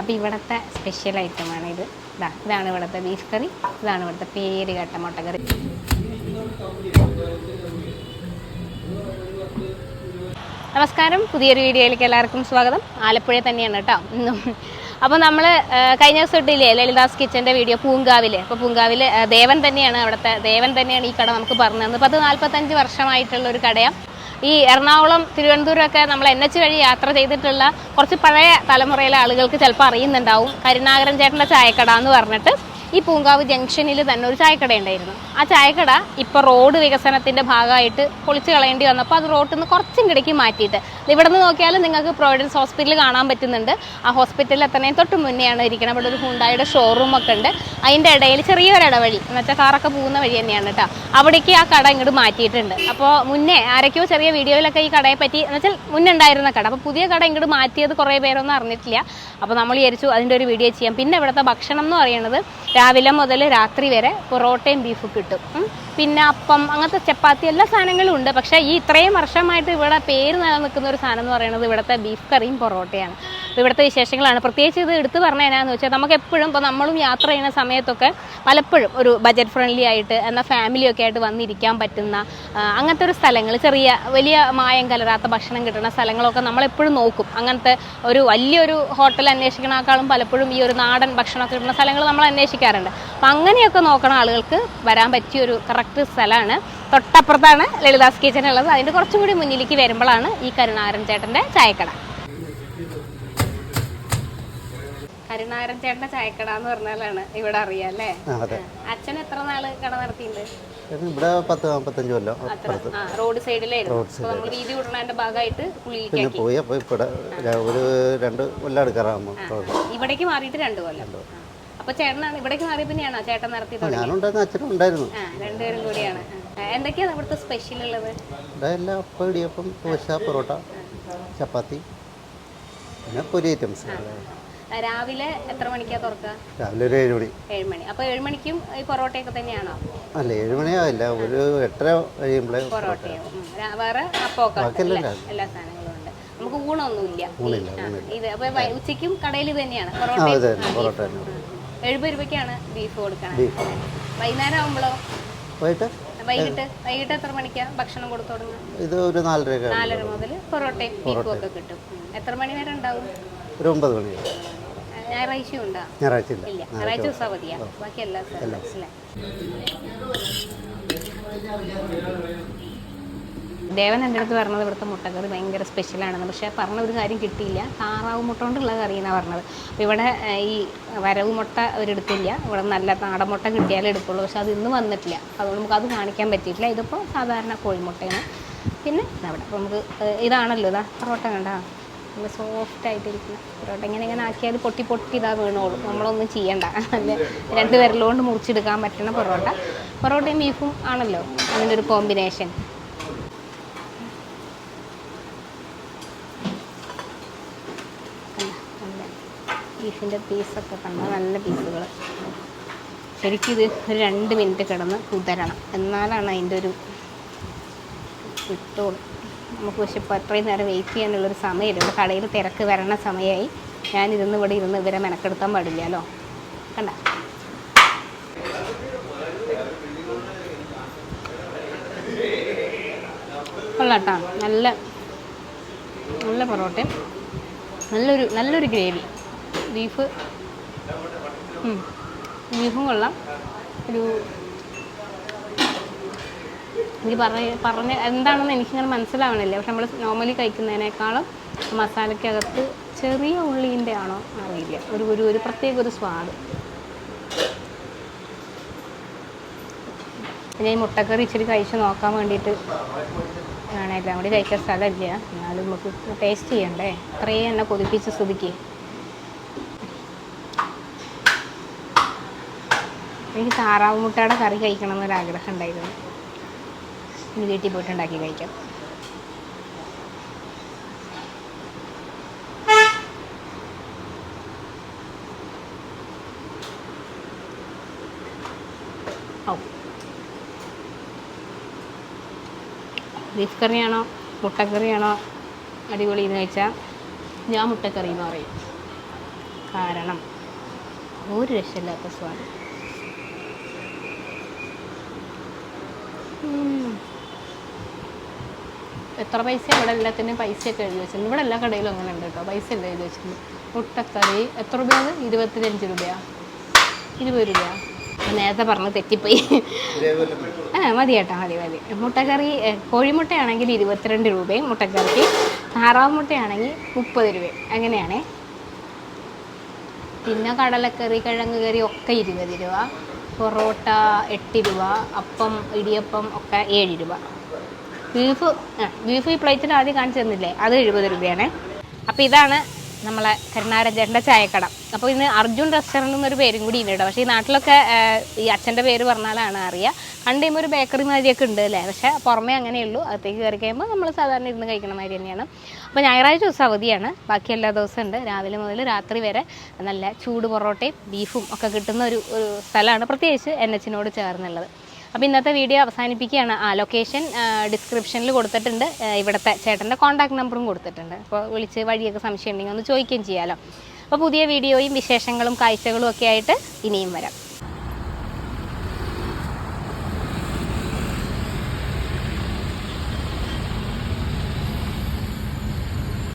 അപ്പോൾ ഇവിടുത്തെ സ്പെഷ്യൽ ഐറ്റമാണ് ഇത്. ഇതാ ഇതാണ് ഇവിടുത്തെ ബീഫ് കറി ഇതാണ് ഇവിടുത്തെ പേര് കേട്ട മുട്ടക്കറി. നമസ്കാരം പുതിയൊരു വീഡിയോയിലേക്ക് എല്ലാവർക്കും സ്വാഗതം. ആലപ്പുഴ തന്നെയാണ് കേട്ടോ. അപ്പോൾ നമ്മൾ കഴിഞ്ഞ ദിവസം ഇട്ടില്ലേ ലളിതാസ് കിച്ചന്റെ വീഡിയോ പൂങ്കാവിൽ അപ്പോൾ പൂങ്കാവിൽ ദേവൻ തന്നെയാണ് അവിടുത്തെ ദേവൻ തന്നെയാണ് ഈ കട നമുക്ക് പറഞ്ഞു തന്നത്. പത്ത് നാൽപ്പത്തഞ്ച് വർഷമായിട്ടുള്ള ഒരു കടയാണ് ഈ എറണാകുളം തിരുവനന്തപുരം ഒക്കെ നമ്മൾ എൻ എച്ച് വഴി യാത്ര ചെയ്തിട്ടുള്ള കുറച്ച് പഴയ തലമുറയിലെ ആളുകൾക്ക് ചിലപ്പോൾ അറിയുന്നുണ്ടാവും. കരുണാകരൻ ചേട്ടന്റെ ചായക്കട എന്ന് പറഞ്ഞിട്ട് ഈ പൂങ്കാവ് ജംഗ്ഷനിൽ തന്നെ ഒരു ചായക്കട ഉണ്ടായിരുന്നു. ആ ചായക്കട ഇപ്പോൾ റോഡ് വികസനത്തിന്റെ ഭാഗമായിട്ട് പൊളിച്ചു കളയേണ്ടി വന്നപ്പോൾ അത് റോഡിൽ നിന്ന് കുറച്ചും കിടക്കി മാറ്റിയിട്ട്. ഇവിടെ നിന്ന് നോക്കിയാൽ നിങ്ങൾക്ക് പ്രൊവിഡൻസ് ഹോസ്പിറ്റൽ കാണാൻ പറ്റുന്നുണ്ട്. ആ ഹോസ്പിറ്റലിൽ എത്തണേ തൊട്ട് മുന്നെയാണ് ഇരിക്കുന്നത് ഇവിടെ ഒരു ഹുണ്ടായുടെ ഷോറൂം ഒക്കെ ഉണ്ട്. അതിന്റെ ഇടയിൽ ചെറിയൊരു ഇടവഴി. എന്നുവെച്ചാൽ കാറൊക്കെ പോകുന്ന വഴി തന്നെയാണ് കേട്ടോ. അവിടേക്ക് ആ കട ഇങ്ങോട്ട് മാറ്റിയിട്ടുണ്ട്. അപ്പോൾ മുന്നേ ആരൊക്കെയോ ചെറിയ വീഡിയോയിലൊക്കെ ഈ കടയെ പറ്റി എന്ന് വെച്ചാൽ മുന്നേ ഉണ്ടായിരുന്ന കട. അപ്പോൾ പുതിയ കട ഇങ്ങോട്ട് മാറ്റിയത് കുറേ പേരൊന്നും അറിഞ്ഞിട്ടില്ല. അപ്പോൾ നമ്മൾ വിചാരിച്ചു അതിന്റെ ഒരു വീഡിയോ ചെയ്യാം. പിന്നെ ഇവിടുത്തെ ഭക്ഷണം എന്ന് പറയുന്നത് രാവിലെ മുതൽ രാത്രി വരെ പൊറോട്ടയും ബീഫും കിട്ടും. പിന്നെ അപ്പം അങ്ങനത്തെ ചപ്പാത്തി എല്ലാ സാധനങ്ങളും ഉണ്ട്. പക്ഷേ ഈ ഇത്രയും വർഷമായിട്ട് ഇവിടെ പേര് നിലനിൽക്കുന്ന ഒരു സാധനം എന്ന് പറയുന്നത് ഇവിടുത്തെ ബീഫ് കറിയും പൊറോട്ടയാണ്. ഇവിടുത്തെ വിശേഷങ്ങളാണ്. പ്രത്യേകിച്ച് ഇത് എടുത്തു പറഞ്ഞ എന്നാന്ന് വെച്ചാൽ നമുക്ക് എപ്പോഴും ഇപ്പോൾ നമ്മളും യാത്ര ചെയ്യുന്ന സമയത്തൊക്കെ പലപ്പോഴും ഒരു ബജറ്റ് ഫ്രണ്ട്ലി ആയിട്ട് എന്നാൽ ഫാമിലിയൊക്കെ ആയിട്ട് വന്നിരിക്കാൻ പറ്റുന്ന അങ്ങനത്തെ ഒരു സ്ഥലങ്ങൾ ചെറിയ വലിയ മായം കലരാത്ത ഭക്ഷണം കിട്ടുന്ന സ്ഥലങ്ങളൊക്കെ നമ്മളെപ്പോഴും നോക്കും. അങ്ങനത്തെ ഒരു വലിയൊരു ഹോട്ടൽ അന്വേഷിക്കണേക്കാളും പലപ്പോഴും ഈ ഒരു നാടൻ ഭക്ഷണമൊക്കെ കിട്ടുന്ന സ്ഥലങ്ങൾ നമ്മൾ അന്വേഷിക്കാറുണ്ട്. അപ്പം അങ്ങനെയൊക്കെ നോക്കണ ആളുകൾക്ക് വരാൻ പറ്റിയ ഒരു കറക്റ്റ് സ്ഥലമാണ്. തൊട്ടപ്പുറത്താണ് ലളിതാസ് കിച്ചൺ ഉള്ളത്. അതിന്റെ കുറച്ചുകൂടി മുന്നിലേക്ക് വരുമ്പോഴാണ് ഈ കരുണാകരൻ ചേട്ടന്റെ ചായക്കട. കരുണാകരൻ ചേട്ടന്റെ ചായക്കട എന്ന് പറഞ്ഞാലാണ് ഇവിടെ അറിയാം അല്ലേ? അച്ഛൻ എത്ര നാൾ കട നടത്തിയിട്ടുണ്ട്? ഇവിടെ പത്ത് നാൽപ്പത്തഞ്ച് കൊല്ലം റോഡ് സൈഡിലായിരുന്നു. അപ്പൊ നമ്മൾ വീതി കൂടണതിന്റെ ഭാഗമായിട്ട് പോയി അപ്പോൾ ഇവിടെ ഒരു രണ്ട് കൊല്ലം എടുക്കാറാകുമ്പോൾ ഇവിടേക്ക് മാറിയിട്ട് രണ്ടു കൊല്ലം. അപ്പൊ ചേട്ടനാണ് ഇവിടേക്ക് മാറിയ പിന്നെയാണോ ചേട്ടൻ നടത്തി തുടങ്ങി ഞാനുണ്ടായിരുന്നു അച്ഛനും ഉണ്ടായിരുന്നു. രണ്ടുപേരും കൂടിയാണ്. എന്തൊക്കെയാണ് ഇവിടുത്തെ സ്പെഷ്യൽ ഉള്ളത്? ഇവിടെ എല്ലാം അപ്പം ഇടിയപ്പം ദോശ പൊറോട്ട ചപ്പാത്തി പിന്നെ പൊരി ഐറ്റംസ്. രാവിലെ എത്ര മണിക്കാ തുറക്കുക? രാവിലെ ഒരു ഏഴ് മണി. ഏഴ് മണി. അപ്പൊ ഏഴ് മണിക്കും ഈ പൊറോട്ടയൊക്കെ തന്നെയാണോ? അല്ല ഏഴ് മണിയാവില്ല ഒരു എട്ടര കഴിയുമ്പോഴേ പൊറോട്ടയും. വേറെ അപ്പമൊക്കെ എല്ലാ- സാധനങ്ങളും ഉണ്ട്. നമുക്ക് ഊണൊന്നുമില്ല. ഇല്ല ആ, ഊണില്ല. ഇത് അപ്പൊ വൈ- ഉച്ചയ്ക്കും കടയിൽ തന്നെയാണ്. പൊറോട്ട എഴുപത് രൂപയ്ക്കാണ് ബീഫ് കൊടുക്കണം. ബീഫ്. വൈകുന്നേരം ആകുമ്പോഴോ വൈകിട്ട്? വൈകിട്ട്. വൈകിട്ട് എത്ര മണിക്കാ ഭക്ഷണം കൊടുത്തു തുടങ്ങുക? ഇത് ഒരു നാലര നാലര മുതൽ പൊറോട്ടയും ബീഫും ഒക്കെ കിട്ടും. എത്ര മണി വരെ ഉണ്ടാവും? ഒരു ഒമ്പത് മണി ഞായറാഴ്ചയും ഉണ്ടോ ഞായറാഴ്ച ഇല്ല ഇല്ല ഞായറാഴ്ച ദിവസം. അവധിയാ ബാക്കി എല്ലാ ദേവൻ എന്റെ അടുത്ത് പറഞ്ഞത് ഇവിടുത്തെ മുട്ടക്കറി ഭയങ്കര സ്പെഷ്യലാണെന്ന് പക്ഷേ പറഞ്ഞ ഒരു കാര്യം കിട്ടിയില്ല. താറാവ് മുട്ട കൊണ്ടുള്ള കറി എന്നാണ് പറഞ്ഞത്. അപ്പോൾ ഇവിടെ ഈ വരവ് മുട്ട അവരെടുത്തില്ല. ഇവിടെ നല്ല നാടൻ മുട്ട കിട്ടിയാലേ എടുക്കുള്ളൂ. പക്ഷെ അത് ഇന്ന് വന്നിട്ടില്ല. അതുകൊണ്ട് നമുക്ക് അത് കാണിക്കാൻ പറ്റിയിട്ടില്ല. ഇതിപ്പോൾ സാധാരണ കോഴിമുട്ടയാണ്. പിന്നെ അവിടെ അപ്പോൾ നമുക്ക് ഇതാണല്ലോ. ഇതാ പൊറോട്ട കണ്ട? നല്ല സോഫ്റ്റ് ആയിട്ടിരിക്കും. പൊറോട്ട ഇങ്ങനെ ഇങ്ങനെ ആക്കിയാൽ പൊട്ടി പൊട്ടി ഇതാ വീണോളും. നമ്മളൊന്നും ചെയ്യണ്ട. നല്ല രണ്ട് വിരലുകൊണ്ട് മുറിച്ചെടുക്കാൻ പറ്റണ പൊറോട്ട. പൊറോട്ടയും ബീഫും ആണല്ലോ. അതിന്റെ ഒരു കോമ്പിനേഷൻ ബീഫിന്റെ പീസൊക്കെ കണ്ട? നല്ല പീസുകൾ ശരിക്കും ഇത് ഒരു രണ്ട് മിനിറ്റ് കിടന്ന് കുതരണം. എന്നാലാണ് അതിന്റെ ഒരു കിട്ടുള്ളൂ നമുക്ക് പക്ഷെ ഇപ്പോൾ അത്രയും നേരം വെയിറ്റ് ചെയ്യാനുള്ളൊരു സമയമില്ല. ഇവിടെ കടയിൽ തിരക്ക് വരണ സമയമായി. ഞാനിരുന്ന് ഇവിടെ ഇരുന്ന് ഇവരെ മെനക്കെടുത്താൻ പാടില്ലല്ലോ കണ്ട? കൊള്ളാട്ടാ. നല്ല നല്ല പൊറോട്ടയും. നല്ലൊരു നല്ലൊരു ഗ്രേവി. ബീഫ്. ബീഫും കൊള്ളാം. ഒരു എനിക്ക് പറഞ്ഞ പറഞ്ഞ എന്താണെന്ന് എനിക്കിങ്ങനെ മനസ്സിലാവണില്ല. പക്ഷെ നമ്മൾ നോർമലി കഴിക്കുന്നതിനേക്കാളും മസാലയ്ക്കകത്ത് ചെറിയ ഉള്ളീന്റെ ആണോ അറിയില്ല. ഒരു ഒരു ഒരു പ്രത്യേക ഒരു സ്വാദ്. ഞാൻ ഈ മുട്ടക്കറി ഇച്ചിരി കഴിച്ച് നോക്കാൻ വേണ്ടിയിട്ട് ആണ് എല്ലാം കൂടി കഴിക്കാൻ സ്ഥലമില്ല. എന്നാലും നമുക്ക് ടേസ്റ്റ് ചെയ്യണ്ടേ? അത്രയും എന്നെ കൊതിപ്പിച്ച് സ്തുതിക്ക് എനിക്ക് താറാവ് മുട്ടയുടെ കറി കഴിക്കണം എന്നൊരാഗ്രഹം ഉണ്ടായിരുന്നു. ഇനി വീട്ടിൽ പോയിട്ട് ഉണ്ടാക്കി കഴിക്കാം ബീഫ് കറിയാണോ? മുട്ടക്കറിയാണോ? അടിപൊളി എന്ന് വെച്ചാൽ ഞാൻ മുട്ടക്കറി എന്ന് പറയും. കാരണം ഒരു രക്ഷയില്ലാത്ത സ്വാദ്. എത്ര പൈസ ഇവിടെ എല്ലാത്തിനും പൈസയൊക്കെ എഴുതി വെച്ചിട്ടുണ്ട്. ഇവിടെ എല്ലാ കടയിലും അങ്ങനെ ഉണ്ട് കേട്ടോ. പൈസ എല്ലാം എഴുതി വെച്ചിട്ടുണ്ട്. മുട്ടക്കറി എത്ര രൂപയാണ്? ഇരുപത്തിയഞ്ച് രൂപയാ. ഇരുപത് രൂപയാ. നേരത്തെ പറഞ്ഞ് തെറ്റിപ്പോയി. ആ മതി ചേട്ടാ മതി മതി. മുട്ടക്കറി കോഴിമുട്ടയാണെങ്കിൽ ഇരുപത്തിരണ്ട് രൂപയും മുട്ടക്കറിക്ക് താറാവ് മുട്ടയാണെങ്കിൽ മുപ്പത് രൂപയും. അങ്ങനെയാണേ. പിന്നെ കടലക്കറി കിഴങ്ങ് കറി ഒക്കെ ഇരുപത് രൂപ. പൊറോട്ട എട്ട് രൂപ. അപ്പം ഇടിയപ്പം ഒക്കെ ഏഴ് രൂപ. ബീഫ് ബീഫ് ഈ പ്ലേറ്റിൽ ആദ്യം കാണിച്ചു തന്നില്ലേ? അത് എഴുപത് രൂപയാണ്. അപ്പോൾ ഇതാണ് നമ്മളെ കരുണാരഞ്ചേട്ടന്റെ ചായക്കട. അപ്പോൾ ഇന്ന് അർജുൻ റെസ്റ്റോറന്റ് എന്നൊരു പേരും കൂടി ഉണ്ട് കേട്ടോ. പക്ഷേ ഈ നാട്ടിലൊക്കെ ഈ അച്ഛന്റെ പേര് പറഞ്ഞാലാണ് അറിയുക കണ്ടു ഒരു ബേക്കറി മാതിരിയൊക്കെ ഉണ്ട് അല്ലേ? പക്ഷേ പുറമേ അങ്ങനെയുള്ളൂ. അകത്തേക്ക് കയറി കഴിയുമ്പോൾ നമ്മൾ സാധാരണ ഇരുന്ന് കഴിക്കുന്ന മാതിരി തന്നെയാണ്. അപ്പോൾ ഞായറാഴ്ച ദിവസം അവധിയാണ്. ബാക്കി എല്ലാ ദിവസവും ഉണ്ട്. രാവിലെ മുതൽ രാത്രി വരെ നല്ല ചൂട് പൊറോട്ടയും ബീഫും ഒക്കെ കിട്ടുന്ന ഒരു ഒരു സ്ഥലമാണ്. പ്രത്യേകിച്ച് എൻ എച്ചിനോട് ചേർന്നുള്ളത്. അപ്പോൾ ഇന്നത്തെ വീഡിയോ അവസാനിപ്പിക്കുകയാണ്. ആ ലൊക്കേഷൻ ഡിസ്ക്രിപ്ഷനിൽ കൊടുത്തിട്ടുണ്ട്. ഇവിടുത്തെ ചേട്ടന്റെ കോൺടാക്ട് നമ്പറും കൊടുത്തിട്ടുണ്ട്. അപ്പോൾ വിളിച്ച് വഴിയൊക്കെ സംശയം ഉണ്ടെങ്കിൽ ഒന്ന് ചോദിക്കുകയും ചെയ്യാമല്ലോ അപ്പോൾ പുതിയ വീഡിയോയും വിശേഷങ്ങളും കാഴ്ചകളും ഒക്കെ ആയിട്ട് ഇനിയും വരാം.